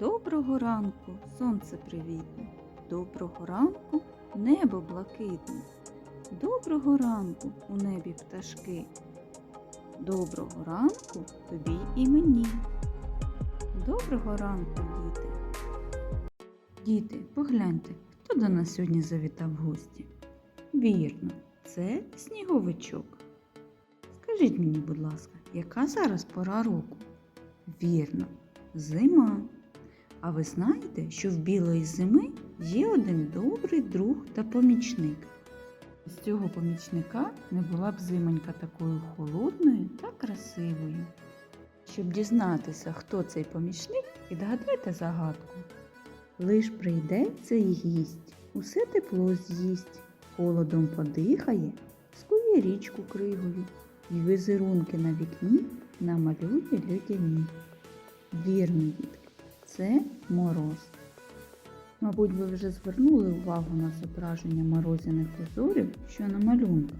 Доброго ранку, сонце привітне. Доброго ранку, небо блакитне. Доброго ранку у небі пташки. Доброго ранку тобі і мені. Доброго ранку, діти. Діти, погляньте, хто до нас сьогодні завітав в гості? Вірно, це сніговичок. Скажіть мені, будь ласка, яка зараз пора року? Вірно, зима. А ви знаєте, що в білої зими є один добрий друг та помічник. З цього помічника не була б зимонька такою холодною та красивою. Щоб дізнатися, хто цей помічник, відгадайте загадку. Лиш прийде цей гість, усе тепло з'їсть, холодом подихає, скує річку кригою, і візерунки на вікні намалює людяні. Вірно, дітки, це мороз. Мабуть, ви вже звернули увагу на зображення морозяних узорів, що на малюнках.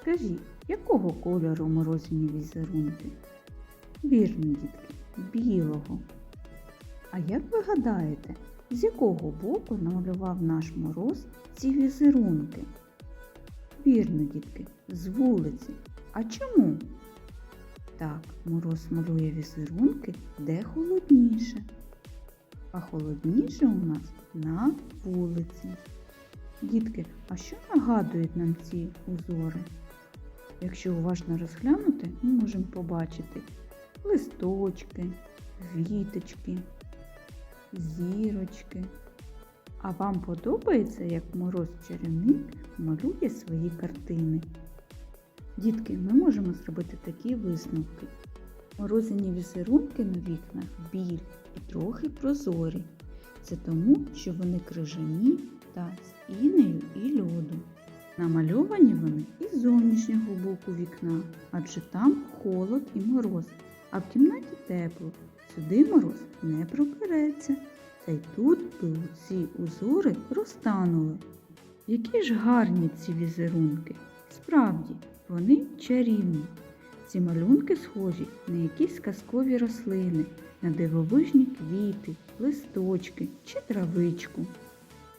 Скажіть, якого кольору морозяні візерунки? Вірно, дітки, білого. А як ви гадаєте, з якого боку намалював наш мороз ці візерунки? Вірно, дітки, з вулиці. А чому? Так, мороз малює візерунки де холодніше. А холодніше у нас на вулиці. Дітки, а що нагадують нам ці узори? Якщо уважно розглянути, ми можемо побачити листочки, віточки, зірочки. А вам подобається, як мороз чарівник малює свої картини? Дітки, ми можемо зробити такі висновки. Морозяні візерунки на вікнах біль і трохи прозорі. Це тому, що вони крижані та з інею і льоду. Намальовані вони із зовнішнього боку вікна, адже там холод і мороз, а в кімнаті тепло. Сюди мороз не пробереться. Та й тут би ці узори розтанули. Які ж гарні ці візерунки! Справді, вони чарівні. Ці малюнки схожі на якісь казкові рослини, на дивовижні квіти, листочки чи травичку.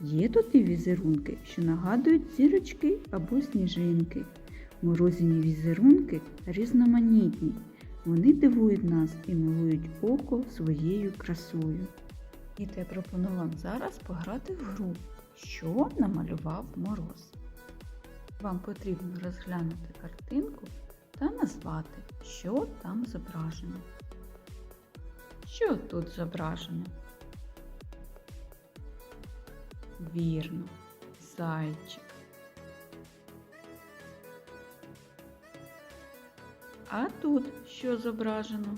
Є тут і візерунки, що нагадують зірочки або сніжинки. Морозяні візерунки різноманітні. Вони дивують нас і милують око своєю красою. І я пропоную вам зараз пограти в гру, що намалював мороз. Вам потрібно розглянути картинку та назвати, що там зображено. Що тут зображено? Вірно, зайчик. А тут що зображено?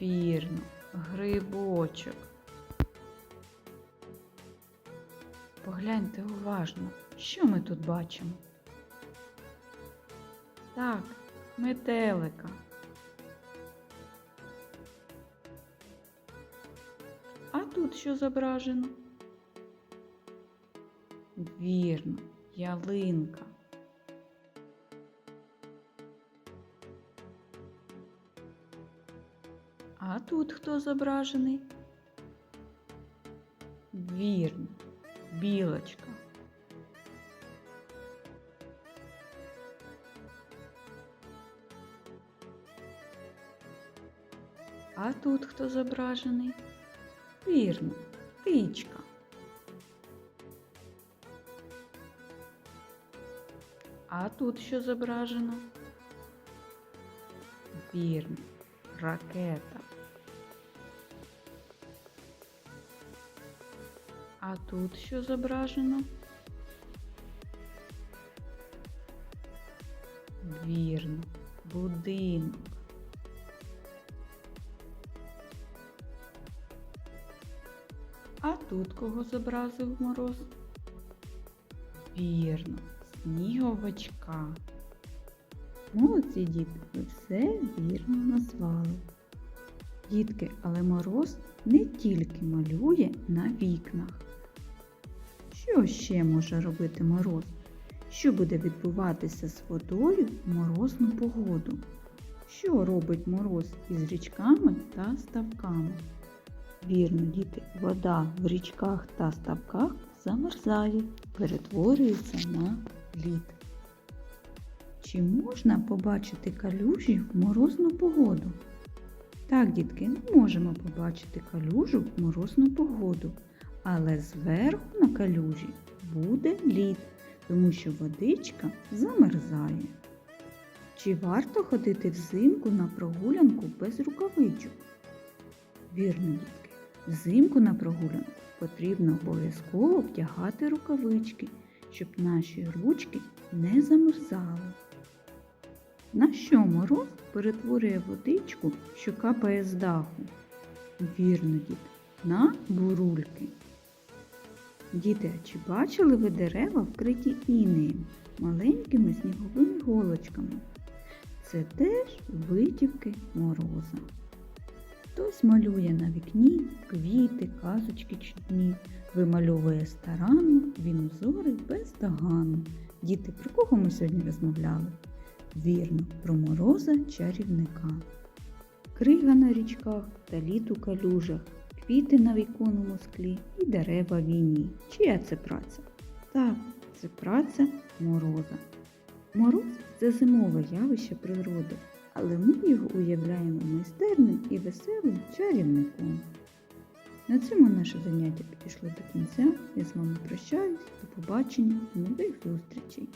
Вірно, грибочок. Погляньте уважно, що ми тут бачимо. Так, метелика. А тут що зображено? Вірно, ялинка. А тут хто зображений? Вірно, білочка. А тут хто зображений? Вірно, птичка. А тут що зображено? Вірно, ракета. А тут що зображено? Вірно, будинок. А тут кого зобразив мороз? Вірно, сніговичка. Молодці дітки, ви все вірно назвали. Дітки, але мороз не тільки малює на вікнах. Що ще може робити мороз? Що буде відбуватися з водою в морозну погоду? Що робить мороз із річками та ставками? Вірно, діти, вода в річках та ставках замерзає, перетворюється на лід. Чи можна побачити калюжі в морозну погоду? Так, дітки, ми можемо побачити калюжу в морозну погоду, але зверху на калюжі буде лід, тому що водичка замерзає. Чи варто ходити взимку на прогулянку без рукавичок? Вірно, дітки, взимку на прогулянку потрібно обов'язково вдягати рукавички, щоб наші ручки не замерзали. На що мороз перетворює водичку, що капає з даху? Вірно, діти, на бурульки. Діти, а чи бачили ви дерева вкриті інеєм, маленькими сніговими голочками? Це теж витівки мороза. Хтось малює на вікні квіти, казочки чудні, вимальовує старанно, він узори бездоганно. Діти, про кого ми сьогодні розмовляли? Вірно, про мороза чарівника. Крига на річках та лід у калюжах, квіти на віконному склі і дерева війні. Чия це праця? Так, це праця мороза. Мороз це зимове явище природи, але ми його уявляємо майстерним і веселим чарівником. На цьому наше заняття підійшло до кінця. Я з вами прощаюсь. До побачення, нових зустрічей!